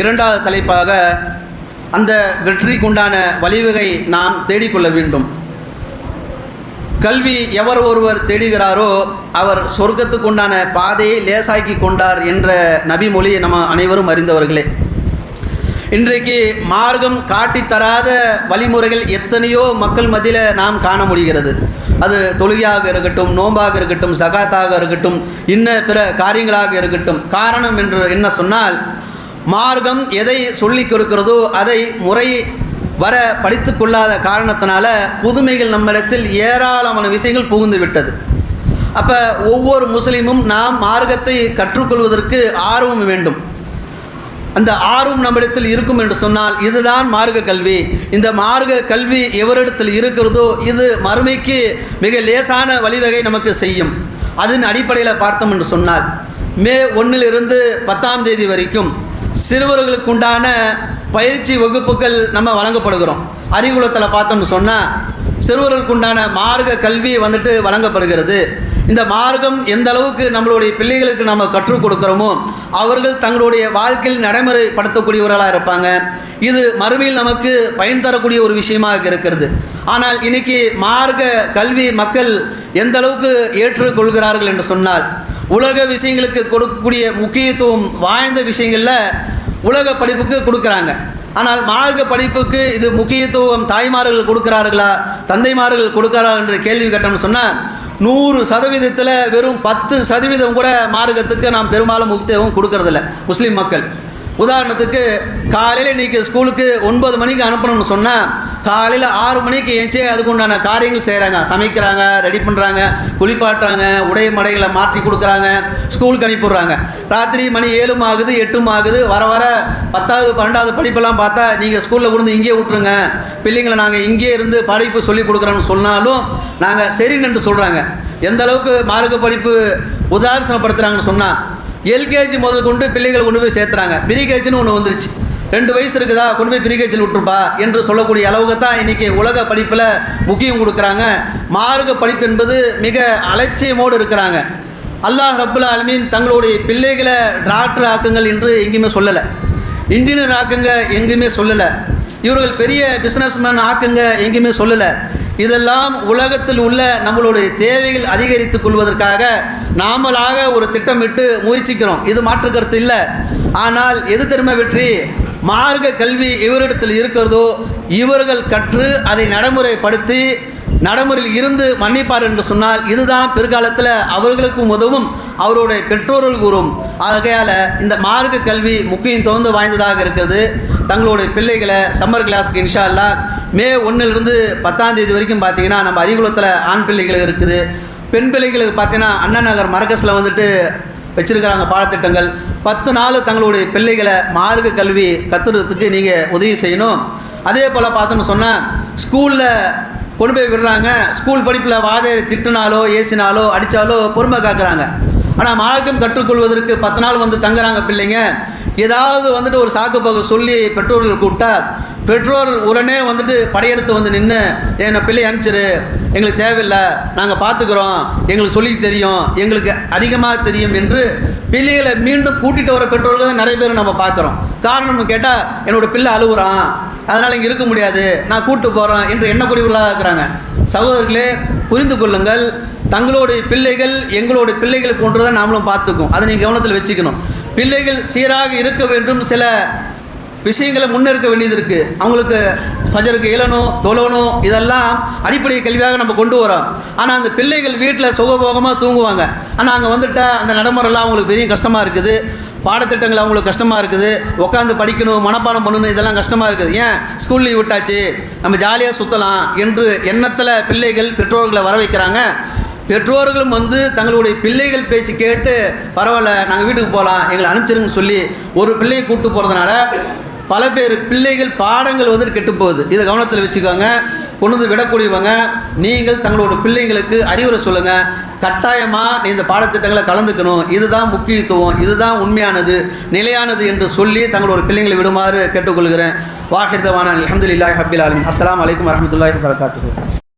இரண்டாவது தலைப்பாக அந்த வெற்றிக்குண்டான வழிவகை நாம் தேடிக்கொள்ள வேண்டும். கல்வி எவர் ஒருவர் தேடுகிறாரோ அவர் சொர்க்கத்துக்குண்டான பாதையை லேசாக்கி கொண்டார் என்ற நபிமொழி நம்ம அனைவரும் அறிந்தவர்களே. இன்றைக்கு மார்க்கம் காட்டித்தராத வழிமுறைகள் எத்தனையோ மக்கள் மத்தியில் நாம் காண முடிகிறது. அது தொழுகையாக இருக்கட்டும் நோம்பாக இருக்கட்டும் சகாத்தாக இருக்கட்டும் இன்ன பிற காரியங்களாக இருக்கட்டும். காரணம் என்று என்ன சொன்னால் மார்க்கம் எதை சொல்லிக் கொடுக்கிறதோ அதை முறை வர படித்து கொள்ளாத காரணத்தினால புதுமைகள் நம்மிடத்தில் ஏராளமான விஷயங்கள் புகுந்து விட்டது. அப்போ ஒவ்வொரு முஸ்லீமும் நாம் மார்க்கத்தை கற்றுக்கொள்வதற்கு ஆர்வம் வேண்டும். அந்த ஆர்வம் நம்மிடத்தில் இருக்கும் என்று சொன்னால் இதுதான் மார்க்க கல்வி. இந்த மார்க்க கல்வி எவரிடத்தில் இருக்கிறதோ இது மறுமைக்கு மிக லேசான வழிவகை நமக்கு செய்யும். அதன் அடிப்படையில் பார்த்தோம் என்று சொன்னால் மே ஒன்றிலிருந்து பத்தாம் தேதி வரைக்கும் சிறுவர்களுக்கு உண்டான பயிற்சி வகுப்புகள் நம்ம வழங்கப்படுகிறோம். அறிகுலத்தில் பார்த்தோம்னு சொன்னால் சிறுவர்களுக்கு உண்டான மார்க்க கல்வி வந்துட்டு வழங்கப்படுகிறது. இந்த மார்க்கம் எந்த அளவுக்கு நம்மளுடைய பிள்ளைகளுக்கு நம்ம கற்றுக் கொடுக்குறோமோ அவர்கள் தங்களுடைய வாழ்க்கையில் நடைமுறைப்படுத்தக்கூடியவர்களாக இருப்பாங்க. இது மறுமையில் நமக்கு பயன் தரக்கூடிய ஒரு விஷயமாக இருக்கிறது. ஆனால் இன்னைக்கு மார்க்க கல்வி மக்கள் எந்த அளவுக்கு ஏற்றுக்கொள்கிறார்கள் என்று சொன்னால் உலக விஷயங்களுக்கு கொடுக்கக்கூடிய முக்கியத்துவம் வாய்ந்த விஷயங்களில் உலக படிப்புக்கு கொடுக்குறாங்க. ஆனால் மார்க்க படிப்புக்கு இது முக்கியத்துவம் தாய்மார்கள் கொடுக்கிறார்களா தந்தைமார்கள் கொடுக்கிறார்கள் என்ற கேள்வி கட்டணம் சொன்னால் நூறு சதவீதத்தில் வெறும் பத்து சதவீதம் கூட மார்க்கத்துக்கு நாம் பெரும்பாலும் முக்கியத்துவம் கொடுக்கறதில்ல. முஸ்லீம் மக்கள். உதாரணத்துக்கு காலையில் இன்றைக்கி ஸ்கூலுக்கு ஒன்பது மணிக்கு அனுப்பணும்னு சொன்னால் காலையில் ஆறு மணிக்கு ஏஞ்சே அதுக்கு உண்டான காரியங்கள் செய்கிறாங்க சமைக்கிறாங்க ரெடி பண்ணுறாங்க குளிப்பாட்டுறாங்க உடை மடைகளை மாற்றி கொடுக்குறாங்க ஸ்கூலுக்கு அனுப்பிடுறாங்க ராத்திரி மணி ஏழும் ஆகுது எட்டும் ஆகுது. வர வர பத்தாவது பன்னெண்டாவது படிப்பெல்லாம் பார்த்தா நீங்கள் ஸ்கூலில் கொண்டு இங்கேயே விட்ருங்க பிள்ளைங்களை நாங்கள் இங்கேயே இருந்து படிப்பு சொல்லி கொடுக்குறோன்னு சொன்னாலும் நாங்கள் சரின்னு சொல்கிறாங்க எந்த அளவுக்கு மார்க்க படிப்பு உதாரணப்படுத்துகிறாங்கன்னு சொன்னால் எல்கேஜி முதல் கொண்டு பிள்ளைகளை கொண்டு போய் சேர்த்துறாங்க. பிரிகேஜின்னு ஒன்று வந்துருச்சு. ரெண்டு வயசு இருக்குதா? கொண்டு போய் பிரிகேஜில் விட்டுருப்பா என்று சொல்லக்கூடிய அளவுக்கு தான் இன்றைக்கி உலக படிப்பில் முக்கியம் கொடுக்குறாங்க. மார்க்க படிப்பு என்பது மிக அலட்சியமோடு இருக்கிறாங்க. அல்லாஹ் ரப்புல் ஆலமீன் தங்களுடைய பிள்ளைகளை டாக்டர் ஆக்குங்கள் என்று எங்கேயுமே சொல்லலை. இன்ஜினியர் ஆக்குங்க எங்கேயுமே சொல்லலை. இவர்கள் பெரிய பிஸ்னஸ்மேன் ஆக்குங்க எங்கேயுமே சொல்லலை. இதெல்லாம் உலகத்தில் உள்ள நம்மளுடைய தேவைகள் அதிகரித்துக் கொள்வதற்காக நாமளாக ஒரு திட்டமிட்டு முயற்சிக்கிறோம். இது மாற்று கருத்து இல்லை. ஆனால் எது தெரியுமா வெற்றி? மார்க்க கல்வி இவரிடத்தில் இருக்கிறதோ இவர்கள் கற்று அதை நடைமுறைப்படுத்தி நடைமுறையில் இருந்து மன்னிப்பார் என்று சொன்னால் இதுதான் பிற்காலத்தில் அவர்களுக்கும் உதவும் அவருடைய பெற்றோர்களுக்கு உதவும் ஆகையால் இந்த மார்க்க கல்வி முக்கியம் தகுந்து வாய்ந்ததாக இருக்கிறது. தங்களுடைய பிள்ளைகளை சம்மர் கிளாஸுக்கு இன்ஷா அல்லா மே ஒன்றுலேருந்து பத்தாம் தேதி வரைக்கும் பார்த்தீங்கன்னா நம்ம அறிகுலத்தில் ஆண் பிள்ளைகள் இருக்குது. பெண் பிள்ளைகளுக்கு பார்த்தீங்கன்னா அண்ணா நகர் மரகஸில் வந்துட்டு வச்சுருக்கிறாங்க பாடத்திட்டங்கள். பத்து நாள் தங்களுடைய பிள்ளைகளை மார்க்க கல்வி கத்துறதுக்கு நீங்கள் உதவி செய்யணும். அதே போல் பார்த்தோம்னு சொன்னால் ஸ்கூலில் கொண்டு போய் விடுறாங்க. ஸ்கூல் படிப்பில் வாதையை திட்டினாலோ ஏசினாலோ அடித்தாலோ பொறுமை காக்குறாங்க. ஆனால் மார்க்கம் கற்றுக்கொள்வதற்கு பத்து நாள் வந்து தங்குறாங்க பிள்ளைங்க. ஏதாவது வந்துட்டு ஒரு சாக்கு போக்கு சொல்லி பெற்றோர்கள் கூப்பிட்டா பெற்றோர்கள் உடனே வந்துட்டு படையெடுத்து வந்து நின்று என்னை பிள்ளை அனுப்பிச்சிரு. எங்களுக்கு தேவையில்லை. நாங்கள் பார்த்துக்குறோம் எங்களுக்கு சொல்லி தெரியும். எங்களுக்கு அதிகமாக தெரியும் என்று பிள்ளைகளை மீண்டும் கூட்டிகிட்டு வர பெற்றோர்கள் தான் நிறைய பேர் நம்ம பார்க்குறோம் காரணம் கேட்டால் என்னோட பிள்ளை அழுகுறான் அதனால் இங்கே இருக்க முடியாது. நான் கூட்டு போகிறேன் என்று எண்ணக்கூடியவர்களாக இருக்கிறாங்க. சகோதரர்களே புரிந்து கொள்ளுங்கள். தங்களுடைய பிள்ளைகள் எங்களுடைய பிள்ளைகள் போன்றதை நாமளும் பார்த்துக்கும் அதை நீங்கள் கவனத்தில் வச்சுக்கணும். பிள்ளைகள் சீராக இருக்க வேண்டும். சில விஷயங்களை முன்னெடுக்க வேண்டியது இருக்குது அவங்களுக்கு ஃபஜருக்கு இளனும் தொழணும் இதெல்லாம் அடிப்படை கல்வியாக நம்ம கொண்டு வரோம். ஆனால் அந்த பிள்ளைகள் வீட்டில் சுகபோகமாக தூங்குவாங்க. ஆனால் அங்கே வந்துட்டால் அந்த நடைமுறைலாம் அவங்களுக்கு பெரிய கஷ்டமாக இருக்குது. பாடத்திட்டங்கள் அவங்களுக்கு கஷ்டமாக இருக்குது. உட்காந்து படிக்கணும் மனப்பாடம் பண்ணணும் இதெல்லாம் கஷ்டமாக இருக்குது. ஏன்? ஸ்கூல் லீவ் விட்டாச்சு. நம்ம ஜாலியாக சுற்றலாம் என்று எண்ணத்தில் பிள்ளைகள் பெற்றோர்களை வர வைக்கிறாங்க பெற்றோர்களும் வந்து தங்களுடைய பிள்ளைகள் பேச்சு கேட்டு பரவாயில்ல நாங்கள் வீட்டுக்கு போகலாம் எங்களை அனுப்பிச்சிருங்கன்னு சொல்லி ஒரு பிள்ளையை கூப்பிட்டு போகிறதுனால பல பேர் பிள்ளைகள் பாடங்கள் வந்துட்டு கெட்டு போகுது. இதை கவனத்தில் வச்சுக்கோங்க. கொண்டு வந்து விடக்கூடியவங்க நீங்கள் தங்களோட பிள்ளைங்களுக்கு அறிவுரை சொல்லுங்கள் கட்டாயமாக இந்த பாடத்திட்டங்களை கலந்துக்கணும். இதுதான் முக்கியத்துவம் இதுதான் உண்மையானது நிலையானது என்று சொல்லி தங்களோட பிள்ளைங்களை விடுமாறு கேட்டுக்கொள்கிறேன். வாஹிர்தவான அலமதுல்லாஹ் ஹபில் ஆலமின். அஸ்லாம் வலைக்கம் வரமத்துல்லாஹி வரகாத்து